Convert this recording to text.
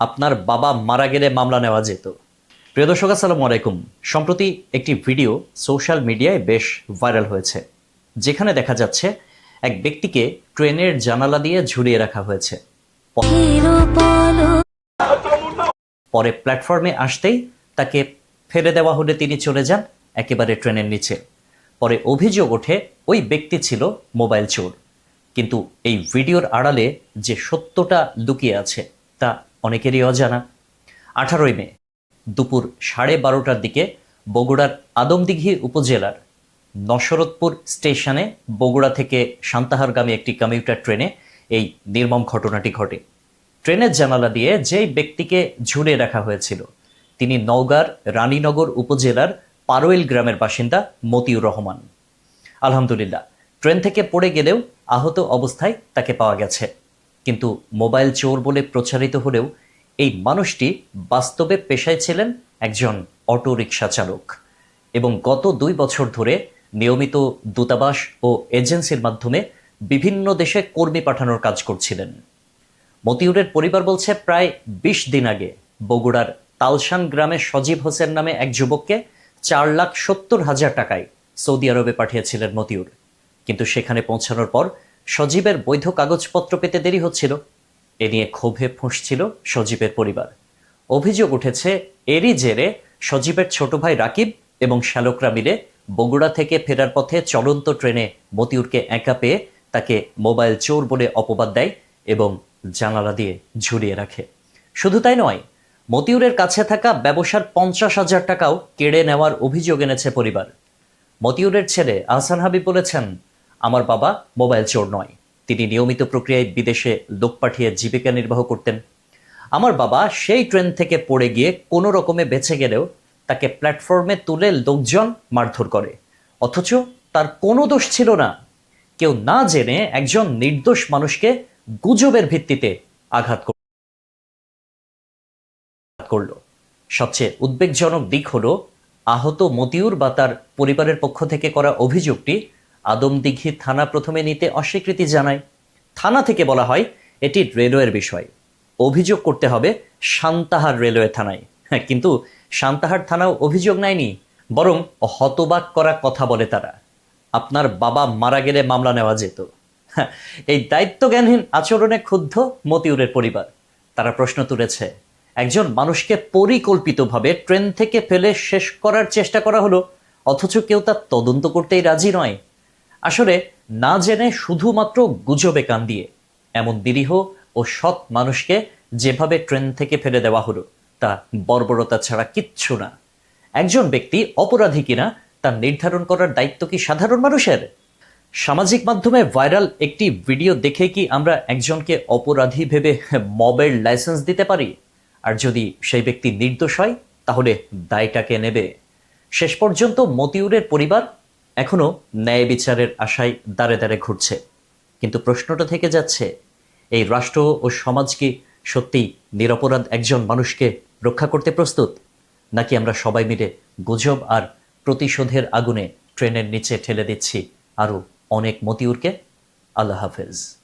আপনার বাবা মারা গেলে মামলা নেওয়া যেত। প্রিয় দর্শক, আসসালামু আলাইকুম। সম্প্রতি একটি ভিডিও সোশ্যাল মিডিয়ায় বেশ ভাইরাল হয়েছে, যেখানে দেখা যাচ্ছে এক ব্যক্তিকে ট্রেনের জানালা দিয়ে ঝুলিয়ে রাখা হয়েছে। পরে প্ল্যাটফর্মে আসতেই তাকে ফেলে দেওয়া হলে তিনি চলে যান একেবারে ট্রেনের নিচে। পরে অভিযোগ ওঠে ওই ব্যক্তি ছিল মোবাইল চোর। কিন্তু এই ভিডিওর আড়ালে যে সত্যটা লুকিয়ে আছে, তা অনেকেরই অজানা। আঠারোই মে, দুপুর সাড়ে বারোটার দিকে বগুড়ার আদমদিঘি উপজেলার নশরতপুর স্টেশনে বগুড়া থেকে সান্তাহারগামী একটি কমিউটার ট্রেনে এই নির্মম ঘটনাটি ঘটে। ট্রেনের জানালা দিয়ে যেই ব্যক্তিকে ঝুলে রাখা হয়েছিল, তিনি নওগাঁর রানীনগর উপজেলার পারোয়েল গ্রামের বাসিন্দা মতিউর রহমান। আলহামদুলিল্লাহ, ট্রেন থেকে পড়ে গেলেও আহত অবস্থায় তাকে পাওয়া গেছে। কিন্তু মোবাইল চোর বলে প্রচারিত হলেও এই মানুষটি বাস্তবে পেশায় ছিলেন একজন অটো রিকশা চালক এবং গত দুই বছর ধরে নিয়মিত দূতাবাস ও এজেন্সির মাধ্যমে বিভিন্ন দেশে কর্মী পাঠানোর কাজ করছিলেন। মতিউরের পরিবার বলছে, প্রায় বিশ দিন আগে বগুড়ার তালশান গ্রামে সজীব হোসেন নামে এক যুবককে চার লাখ সত্তর হাজার টাকায় সৌদি আরবে পাঠিয়েছিলেন মতিউর। কিন্তু সেখানে পৌঁছানোর পর সজীবের বৈধ কাগজপত্র পেতে দেরি হচ্ছিল। এ নিয়ে ক্ষোভে ফুঁসছিল সজীবের পরিবার। অভিযোগ উঠেছে, এরই জেরে সজীবের ছোট ভাই রাকিব এবং শ্যালকরা মিলে বগুড়া থেকে ফেরার পথে চলন্ত ট্রেনে মতিউরকে একা পেয়ে তাকে মোবাইল চোর বলে অপবাদ দেয় এবং জানালা দিয়ে ঝুলিয়ে রাখে। শুধু তাই নয়, মতিউরের কাছে থাকা ব্যবসার পঞ্চাশ হাজার টাকাও কেড়ে নেওয়ার অভিযোগ এনেছে পরিবার। মতিউরের ছেলে আহসান হাবিব বলেছেন, আমার বাবা মোবাইল চোর নয়। তিনি নিয়মিত প্রক্রিয়ায় বিদেশে লোক পাঠিয়ে জীবিকা নির্বাহ করতেন। আমার বাবা সেই ট্রেন থেকে পড়ে গিয়ে কোনো রকমে বেঁচে গেলেও তাকে প্ল্যাটফর্মে তুলে লোকজন মারধর করে। অথচ তার কোনো দোষ ছিল না। কেউ না জেনে একজন নির্দোষ মানুষকে গুজবের ভিত্তিতে আঘাত করল। সবচেয়ে উদ্বেগজনক দিক হলো, আহত মতিউর বা তার পরিবারের পক্ষ থেকে করা অভিযোগটি আদমদিঘি থানা প্রথমে নিতে অস্বীকৃতি জানায়। থানা থেকে বলা হয় এটি রেলওয়ের বিষয়। অভিযোগ করতে হবে সান্তাহার রেলওয়ে থানায়। হ্যাঁ কিন্তু সান্তাহার থানাও অভিযোগ নেয়নি বরং হতবাক করা কথা বলে তারা। আপনার বাবা মারা গেলে মামলা নেওয়া যেত। হ্যাঁ, এই দায়িত্বজ্ঞানহীন আচরণে ক্ষুব্ধ মতিউরের পরিবার। তারা প্রশ্ন তুলেছে একজন মানুষকে পরিকল্পিতভাবে ট্রেন থেকে ফেলে শেষ করার চেষ্টা করা হলো অথচ কেউ তার তদন্ত করতেই রাজি নয়। আসলে না জেনে শুধুমাত্র গুজবে কান দিয়ে। এমন নিরীহ ও সৎ মানুষকে যেভাবে ট্রেন থেকে ফেলে দেওয়া হলো, তা বর্বরতা ছাড়া কিচ্ছু না। একজন ব্যক্তি অপরাধী কিনা, তা নির্ধারণ করার দায়িত্ব কি সাধারণ মানুষের? সামাজিক মাধ্যমে ভাইরাল একটি ভিডিও দেখে কি আমরা একজনকে অপরাধী ভেবে মবের লাইসেন্স দিতে পারি? আর যদি সেই ব্যক্তি নির্দোষ হয়, তাহলে দায়টাকে নেবে? শেষ পর্যন্ত মতিউরের পরিবার এখনও ন্যায় বিচারের আশায় দাঁড়ে দাঁড়ে ঘুরছে। কিন্তু প্রশ্নটা থেকে যাচ্ছে, এই রাষ্ট্র ও সমাজ কি সত্যি নিরপরাধ একজন মানুষকে রক্ষা করতে প্রস্তুত? নাকি আমরা সবাই মিলে গুজব আর প্রতিশোধের আগুনে ট্রেনের নিচে ঠেলে দিচ্ছি আরও অনেক মতিউরকে? আল্লাহ হাফেজ।